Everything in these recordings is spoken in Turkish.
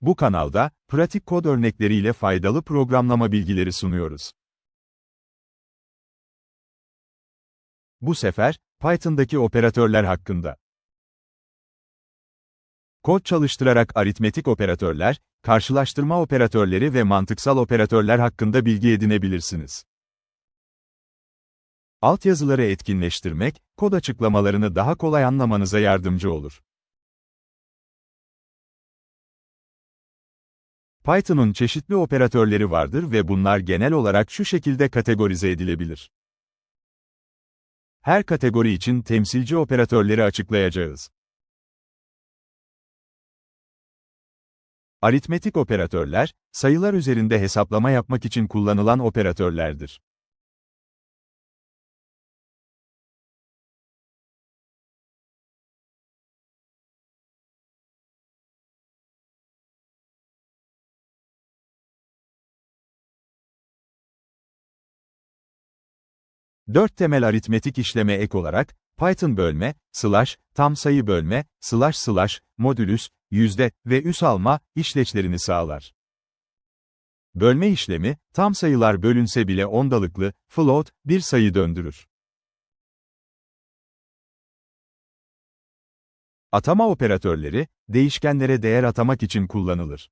Bu kanalda, pratik kod örnekleriyle faydalı programlama bilgileri sunuyoruz. Bu sefer, Python'daki operatörler hakkında. Kod çalıştırarak aritmetik operatörler, karşılaştırma operatörleri ve mantıksal operatörler hakkında bilgi edinebilirsiniz. Altyazıları etkinleştirmek, kod açıklamalarını daha kolay anlamanıza yardımcı olur. Python'un çeşitli operatörleri vardır ve bunlar genel olarak şu şekilde kategorize edilebilir. Her kategori için temsilci operatörleri açıklayacağız. Aritmetik operatörler, sayılar üzerinde hesaplama yapmak için kullanılan operatörlerdir. Dört temel aritmetik işleme ek olarak, Python bölme, slash, tam sayı bölme, slash slash, modülüs, yüzde ve üs alma işleçlerini sağlar. Bölme işlemi, tam sayılar bölünse bile ondalıklı, float, bir sayı döndürür. Atama operatörleri, değişkenlere değer atamak için kullanılır.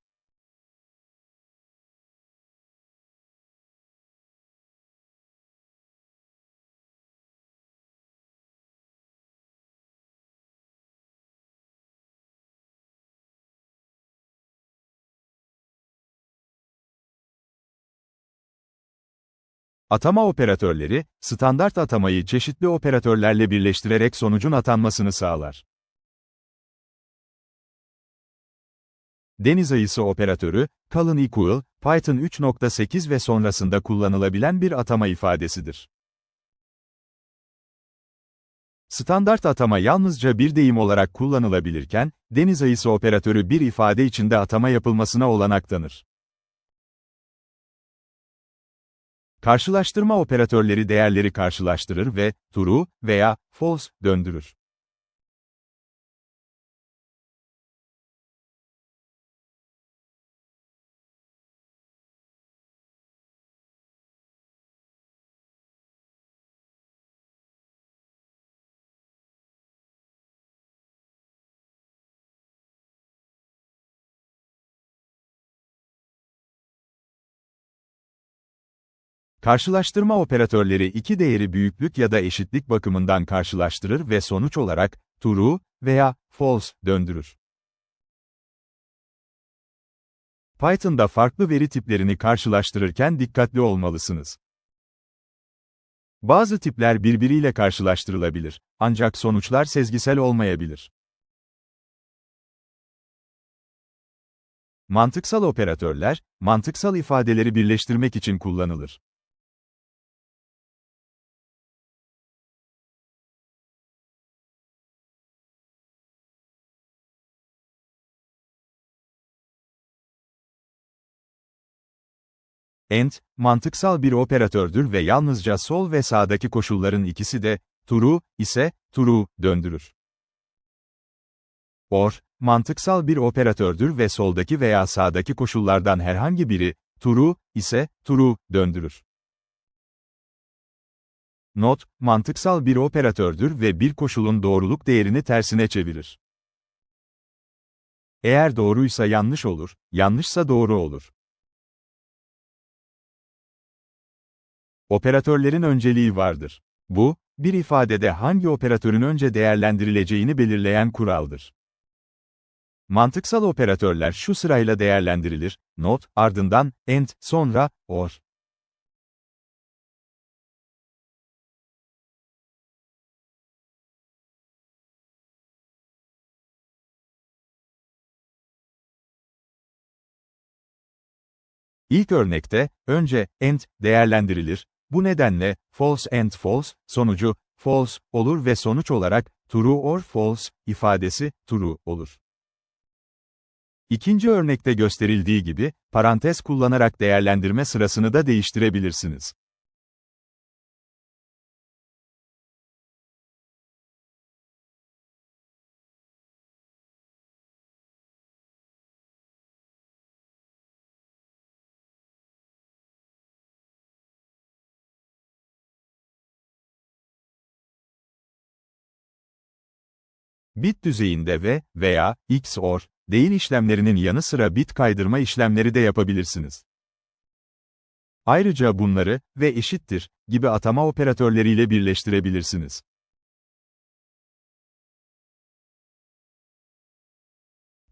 Atama operatörleri, standart atamayı çeşitli operatörlerle birleştirerek sonucun atanmasını sağlar. Deniz ayısı operatörü, kalın equal, Python 3.8 ve sonrasında kullanılabilen bir atama ifadesidir. Standart atama yalnızca bir deyim olarak kullanılabilirken, deniz ayısı operatörü bir ifade içinde atama yapılmasına olanak tanır. Karşılaştırma operatörleri değerleri karşılaştırır ve true veya false döndürür. Karşılaştırma operatörleri iki değeri büyüklük ya da eşitlik bakımından karşılaştırır ve sonuç olarak true veya false döndürür. Python'da farklı veri tiplerini karşılaştırırken dikkatli olmalısınız. Bazı tipler birbiriyle karşılaştırılabilir, ancak sonuçlar sezgisel olmayabilir. Mantıksal operatörler, mantıksal ifadeleri birleştirmek için kullanılır. AND, mantıksal bir operatördür ve yalnızca sol ve sağdaki koşulların ikisi de, true, ise, true, döndürür. OR, mantıksal bir operatördür ve soldaki veya sağdaki koşullardan herhangi biri, true, ise, true, döndürür. Not, mantıksal bir operatördür ve bir koşulun doğruluk değerini tersine çevirir. Eğer doğruysa yanlış olur, yanlışsa doğru olur. Operatörlerin önceliği vardır. Bu, bir ifadede hangi operatörün önce değerlendirileceğini belirleyen kuraldır. Mantıksal operatörler şu sırayla değerlendirilir, not, ardından, and, sonra, or. İlk örnekte, önce, and, değerlendirilir, bu nedenle, false and false, sonucu, false, olur ve sonuç olarak, true or false, ifadesi, true, olur. İkinci örnekte gösterildiği gibi, parantez kullanarak değerlendirme sırasını da değiştirebilirsiniz. Bit düzeyinde ve veya XOR, değil işlemlerinin yanı sıra bit kaydırma işlemleri de yapabilirsiniz. Ayrıca bunları ve eşittir gibi atama operatörleriyle birleştirebilirsiniz.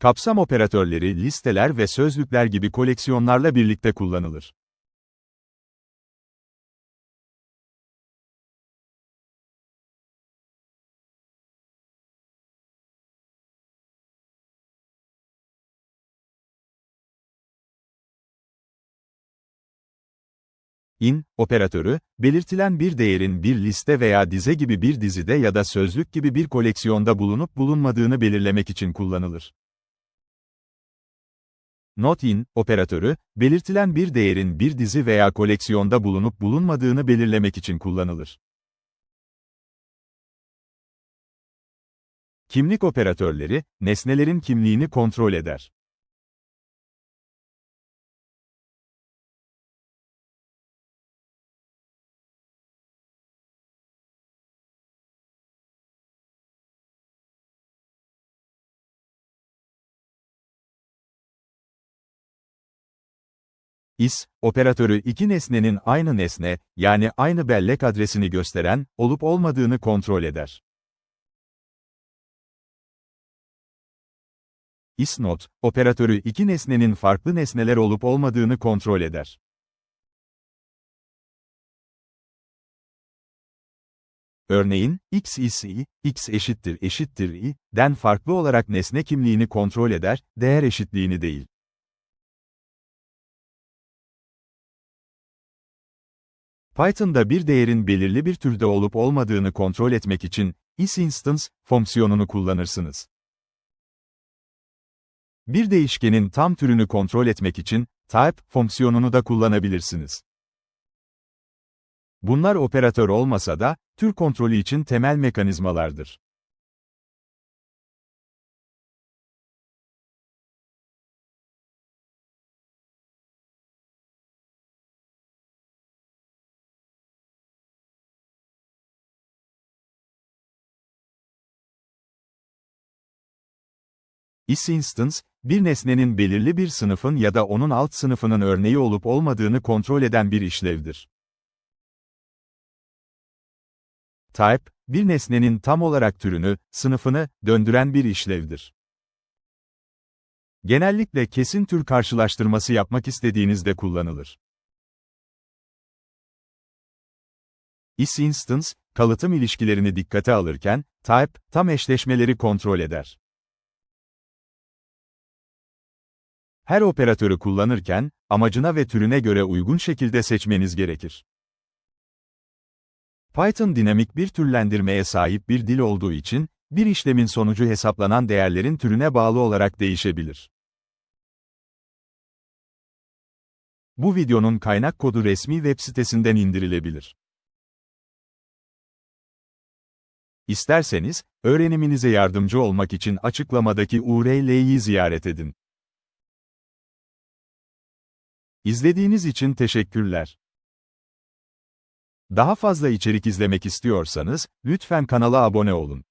Kapsam operatörleri listeler ve sözlükler gibi koleksiyonlarla birlikte kullanılır. İn operatörü, belirtilen bir değerin bir liste veya dize gibi bir dizide ya da sözlük gibi bir koleksiyonda bulunup bulunmadığını belirlemek için kullanılır. Not in operatörü, belirtilen bir değerin bir dizi veya koleksiyonda bulunup bulunmadığını belirlemek için kullanılır. Kimlik operatörleri, nesnelerin kimliğini kontrol eder. İs, operatörü iki nesnenin aynı nesne, yani aynı bellek adresini gösteren, olup olmadığını kontrol eder. isNot, operatörü iki nesnenin farklı nesneler olup olmadığını kontrol eder. Örneğin, x is i, x eşittir eşittir i, den farklı olarak nesne kimliğini kontrol eder, değer eşitliğini değil. Python'da bir değerin belirli bir türde olup olmadığını kontrol etmek için isInstance fonksiyonunu kullanırsınız. Bir değişkenin tam türünü kontrol etmek için type fonksiyonunu da kullanabilirsiniz. Bunlar operatör olmasa da tür kontrolü için temel mekanizmalardır. isInstance, bir nesnenin belirli bir sınıfın ya da onun alt sınıfının örneği olup olmadığını kontrol eden bir işlevdir. Type, bir nesnenin tam olarak türünü, sınıfını, döndüren bir işlevdir. Genellikle kesin tür karşılaştırması yapmak istediğinizde kullanılır. isInstance, kalıtım ilişkilerini dikkate alırken, type, tam eşleşmeleri kontrol eder. Her operatörü kullanırken, amacına ve türüne göre uygun şekilde seçmeniz gerekir. Python dinamik bir türlendirmeye sahip bir dil olduğu için, bir işlemin sonucu hesaplanan değerlerin türüne bağlı olarak değişebilir. Bu videonun kaynak kodu resmi web sitesinden indirilebilir. İsterseniz, öğreniminize yardımcı olmak için açıklamadaki URL'yi ziyaret edin. İzlediğiniz için teşekkürler. Daha fazla içerik izlemek istiyorsanız, lütfen kanala abone olun.